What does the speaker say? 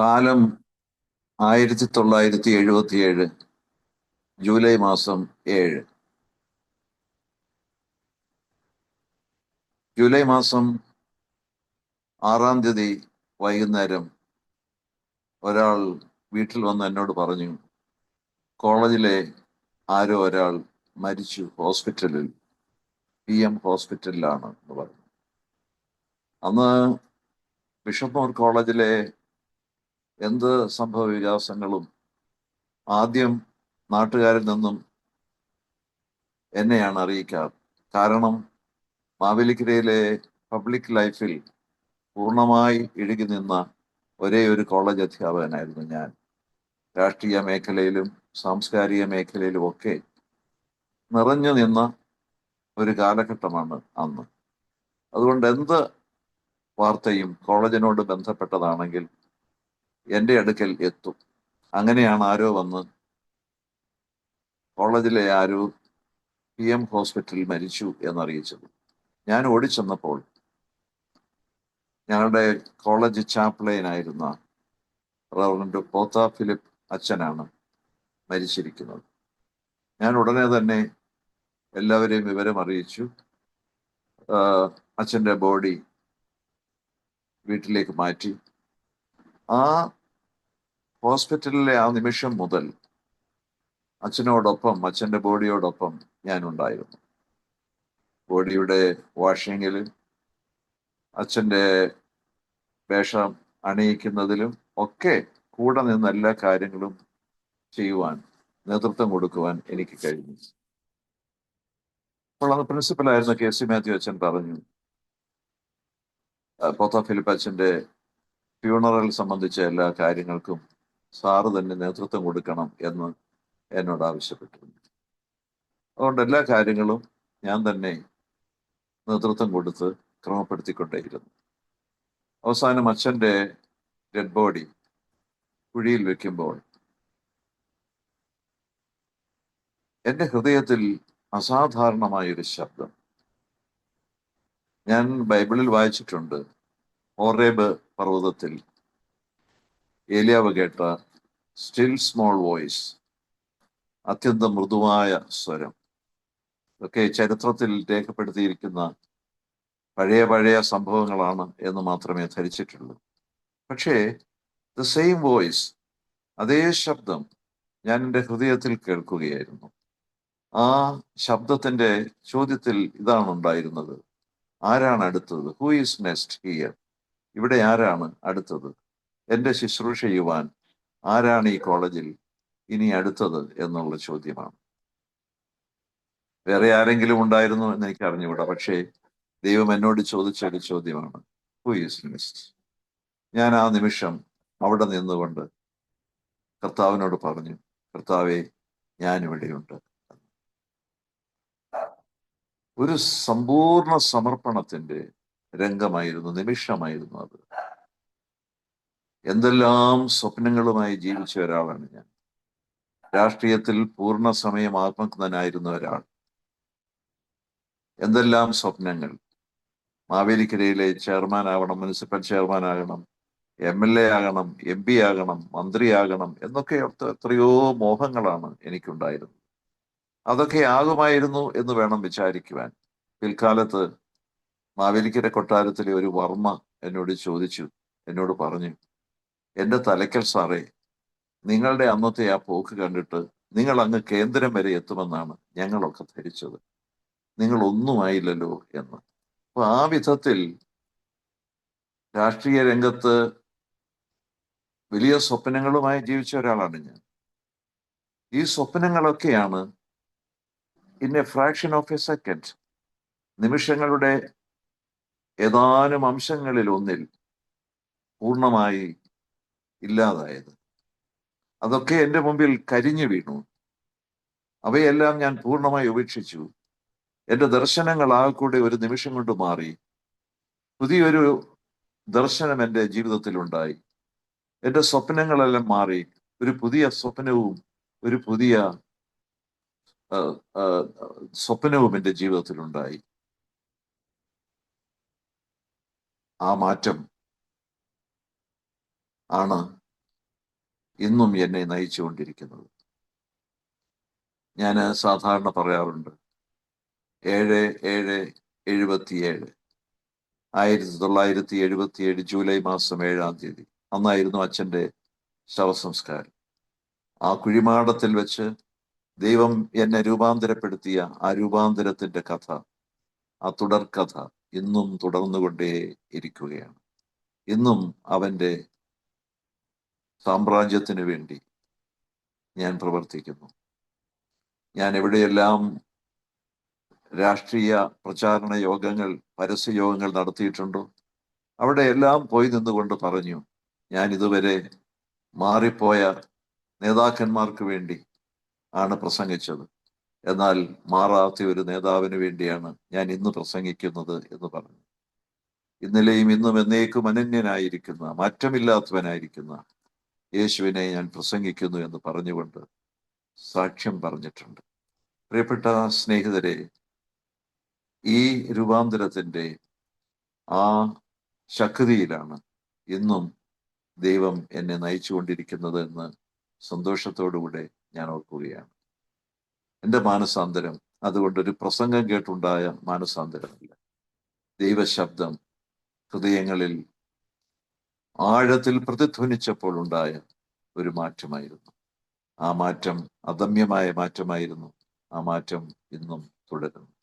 കാലം ആയിരത്തി തൊള്ളായിരത്തി എഴുപത്തിയേഴ് ജൂലൈ മാസം ഏഴ്. ജൂലൈ മാസം ആറാം തീയതി വൈകുന്നേരം ഒരാൾ വീട്ടിൽ വന്ന് എന്നോട് പറഞ്ഞു കോളേജിലെ ആരോ ഒരാൾ മരിച്ചു ഹോസ്പിറ്റലിൽ പി എം ഹോസ്പിറ്റലിലാണ് എന്ന് പറഞ്ഞു. അന്ന് ബിഷപ്പൂർ കോളേജിലെ എന്ത് സംഭവ വികാസങ്ങളും ആദ്യം നാട്ടുകാരിൽ നിന്നും എന്നെയാണ് അറിയിക്കാറ് കാരണം മാവേലിക്കരയിലെ പബ്ലിക് ലൈഫിൽ പൂർണമായി ഇഴുകി നിന്ന ഒരേ ഒരു കോളേജ് അധ്യാപകനായിരുന്നു ഞാൻ. രാഷ്ട്രീയ മേഖലയിലും സാംസ്കാരിക മേഖലയിലും ഒക്കെ നിറഞ്ഞു നിന്ന ഒരു കാലഘട്ടമാണ് അന്ന്. അതുകൊണ്ട് എന്ത് വാർത്തയും കോളേജിനോട് ബന്ധപ്പെട്ടതാണെങ്കിൽ എന്റെ അടുക്കൽ എത്തും. അങ്ങനെയാണ് ആരോ വന്ന് കോളേജിലെ ആരോ പി എം ഹോസ്പിറ്റലിൽ മരിച്ചു എന്നറിയിച്ചത്. ഞാൻ ഓടിച്ചെന്നപ്പോൾ ഞങ്ങളുടെ കോളേജ് ചാപ്ലൈനായിരുന്ന റവറൻഡ് പോത്ത ഫിലിപ്പ് അച്ഛനാണ് മരിച്ചിരിക്കുന്നത്. ഞാൻ ഉടനെ തന്നെ എല്ലാവരെയും വിവരം അറിയിച്ചു. അച്ഛന്റെ ബോഡി വീട്ടിലേക്ക് മാറ്റി. ആ ഹോസ്പിറ്റലിലെ ആ നിമിഷം മുതൽ അച്ഛനോടൊപ്പം അച്ഛന്റെ ബോഡിയോടൊപ്പം ഞാൻ ഉണ്ടായിരുന്നു ബോഡിയുടെ വാഷിങ്ങിലും അച്ഛന്റെ വേഷം അണിയിക്കുന്നതിലും ഒക്കെ കൂടെ നിന്ന് എല്ലാ കാര്യങ്ങളും ചെയ്യുവാൻ നേതൃത്വം കൊടുക്കുവാൻ എനിക്ക് കഴിഞ്ഞു. അപ്പോൾ അന്ന് പ്രിൻസിപ്പലായിരുന്ന കെ സി മാത്യു അച്ഛൻ പറഞ്ഞു പോത്ത ഫിലിപ്പ് അച്ഛന്റെ ഫ്യൂണറൽ സംബന്ധിച്ച എല്ലാ കാര്യങ്ങൾക്കും സാറ് തന്നെ നേതൃത്വം കൊടുക്കണം എന്ന് എന്നോട് ആവശ്യപ്പെട്ടിരുന്നു. അതുകൊണ്ട് എല്ലാ കാര്യങ്ങളും ഞാൻ തന്നെ നേതൃത്വം കൊടുത്ത് ക്രമപ്പെടുത്തിക്കൊണ്ടേയിരുന്നു. അവസാനം അച്ഛന്റെ ഡെഡ് ബോഡി കുഴിയിൽ വെക്കുമ്പോൾ എന്റെ ഹൃദയത്തിൽ അസാധാരണമായൊരു ശബ്ദം. ഞാൻ ബൈബിളിൽ വായിച്ചിട്ടുണ്ട്. ഓറേബ് പർവതത്തിൽ. ഏലിയാവ് കേട്ട സ്റ്റിൽ സ്മോൾ വോയിസ് അത്യന്തം മൃദുവായ സ്വരം. ഒക്കെ ചരിത്രത്തിൽ രേഖപ്പെടുത്തിയിരിക്കുന്ന പഴയ പഴയ സംഭവങ്ങളാണ് എന്ന് മാത്രമേ ധരിച്ചിട്ടുള്ളൂ. പക്ഷേ ദ സെയിം വോയിസ് അതേ ശബ്ദം ഞാൻ എന്റെ ഹൃദയത്തിൽ കേൾക്കുകയായിരുന്നു. ആ ശബ്ദത്തിന്റെ ചോദ്യത്തിൽ ഇതാണ് ഉണ്ടായിരുന്നത് ആരാണ് അടുത്തത്? ഹൂ ഈസ് നെക്സ്റ്റ് ഹിയർ ഇവിടെ ആരാണ് അടുത്തത്? എന്റെ ശുശ്രൂഷ ചെയ്യുവാൻ ആരാണ് ഈ കോളേജിൽ ഇനി അടുത്തത് എന്നുള്ള ചോദ്യമാണ്. വേറെ ആരെങ്കിലും ഉണ്ടായിരുന്നു എന്ന് എനിക്ക് അറിഞ്ഞുകൂടാ പക്ഷേ ദൈവം എന്നോട് ചോദിച്ച ഒരു ചോദ്യമാണ് ഈസ് ഞാൻ ആ നിമിഷം അവിടെ നിന്നുകൊണ്ട് കർത്താവിനോട് പറഞ്ഞു കർത്താവെ ഞാൻ ഇവിടെയുണ്ട്. ഒരു സമ്പൂർണ സമർപ്പണത്തിന്റെ രംഗമായിരുന്നു നിമിഷമായിരുന്നു അത്. എന്തെല്ലാം സ്വപ്നങ്ങളുമായി ജീവിച്ച ഒരാളാണ് ഞാൻ. രാഷ്ട്രീയത്തിൽ പൂർണ സമയം ആത്മജ്ഞനായിരുന്ന ഒരാൾ. എന്തെല്ലാം സ്വപ്നങ്ങൾ. മാവേലിക്കരയിലെ ചെയർമാൻ ആവണം മുനിസിപ്പൽ ചെയർമാൻ ആകണം എം എൽ എ ആകണം എം പി ആകണം മന്ത്രിയാകണം എന്നൊക്കെ എത്രയോ മോഹങ്ങളാണ് എനിക്കുണ്ടായിരുന്നത്. അതൊക്കെ ആകുമായിരുന്നു എന്ന് വേണം വിചാരിക്കുവാൻ. പിൽക്കാലത്ത് മാവേലിക്കര കൊട്ടാരത്തിലെ ഒരു വർമ്മ എന്നോട് ചോദിച്ചു എന്നോട് പറഞ്ഞു എന്റെ തലയ്ക്കൽ സാറേ നിങ്ങളുടെ അന്നത്തെ ആ പോക്ക് കണ്ടിട്ട് നിങ്ങൾ അങ്ങ് കേന്ദ്രം വരെ എത്തുമെന്നാണ് ഞങ്ങളൊക്കെ ധരിച്ചത്. നിങ്ങൾ ഒന്നുമായില്ലല്ലോ എന്ന്. അപ്പൊ ആ വിധത്തിൽ രാഷ്ട്രീയ രംഗത്ത് വലിയ സ്വപ്നങ്ങളുമായി ജീവിച്ച ഒരാളാണ് ഞാൻ. ഈ സ്വപ്നങ്ങളൊക്കെയാണ് in a fraction of a second നിമിഷങ്ങളുടെ ഏതാനും അംശങ്ങളിൽ ഒന്നിൽ പൂർണമായി ഇല്ലാതായത്. അതൊക്കെ എന്റെ മുമ്പിൽ കരിഞ്ഞു വീണു. അവയെല്ലാം ഞാൻ പൂർണമായി ഉപേക്ഷിച്ചു. എന്റെ ദർശനങ്ങൾ ആകെക്കൂടെ ഒരു നിമിഷം കൊണ്ട് മാറി. പുതിയൊരു ദർശനം എന്റെ ജീവിതത്തിൽ ഉണ്ടായി എന്റെ സ്വപ്നങ്ങളെല്ലാം മാറി. ഒരു പുതിയ സ്വപ്നവും ഒരു പുതിയ സ്വപ്നവും എന്റെ ജീവിതത്തിൽ ഉണ്ടായി ആ മാറ്റം ആണ് ഇന്നും എന്നെ നയിച്ചുകൊണ്ടിരിക്കുന്നത്. ഞാൻ സാധാരണ പറയാറുണ്ട് ഏഴ് ഏഴ് എഴുപത്തിയേഴ്. ആയിരത്തി തൊള്ളായിരത്തി എഴുപത്തിയേഴ് ജൂലൈ മാസം ഏഴാം തീയതി. അന്നായിരുന്നു അച്ഛന്റെ ശവസംസ്കാരം. ആ കുഴിമാടത്തിൽ വെച്ച് ദൈവം എന്നെ രൂപാന്തരപ്പെടുത്തിയ ആ രൂപാന്തരത്തിന്റെ കഥ ആ തുടർക്കഥ ഇന്നും തുടർന്നുകൊണ്ടേ ഇരിക്കുകയാണ്. ഇന്നും അവന്റെ സാമ്രാജ്യത്തിന് വേണ്ടി ഞാൻ പ്രവർത്തിക്കുന്നു. ഞാൻ എവിടെയെല്ലാം രാഷ്ട്രീയ പ്രചാരണ യോഗങ്ങൾ പരസ്യ യോഗങ്ങൾ നടത്തിയിട്ടുണ്ടോ അവിടെയെല്ലാം പോയി നിന്നുകൊണ്ട് പറഞ്ഞു ഞാൻ ഇതുവരെ മാറിപ്പോയ നേതാക്കന്മാർക്ക് വേണ്ടി ആണ് പ്രസംഗിച്ചത്. എന്നാൽ മാറാത്ത ഒരു നേതാവിന് വേണ്ടിയാണ് ഞാൻ ഇന്ന് പ്രസംഗിക്കുന്നത് എന്ന് പറഞ്ഞു. ഇന്നലെയും ഇന്നും എന്നേക്കും അനന്യനായിരിക്കുന്ന മാറ്റമില്ലാത്തവനായിരിക്കുന്ന യേശുവിനെ ഞാൻ പ്രസംഗിക്കുന്നു എന്ന് പറഞ്ഞുകൊണ്ട് സാക്ഷ്യം പറഞ്ഞിട്ടുണ്ട്. പ്രിയപ്പെട്ട സ്നേഹിതരെ ഈ രൂപാന്തരത്തിന്റെ ആ ശക്തിയിലാണ് ഇന്നും ദൈവം എന്നെ നയിച്ചുകൊണ്ടിരിക്കുന്നത് എന്ന് സന്തോഷത്തോടുകൂടെ ഞാൻ ഓർക്കുകയാണ്. എന്റെ മാനസാന്തരം. അതുകൊണ്ട് ഒരു പ്രസംഗം കേട്ടുണ്ടായ മാനസാന്തരമല്ല. ദൈവശബ്ദം ഹൃദയങ്ങളിൽ ആഴത്തിൽ പ്രതിധ്വനിച്ചപ്പോൾ ഉണ്ടായ ഒരു മാറ്റമായിരുന്നു. ആ മാറ്റം അദമ്യമായ മാറ്റമായിരുന്നു. ആ മാറ്റം ഇന്നും തുടരുന്നു.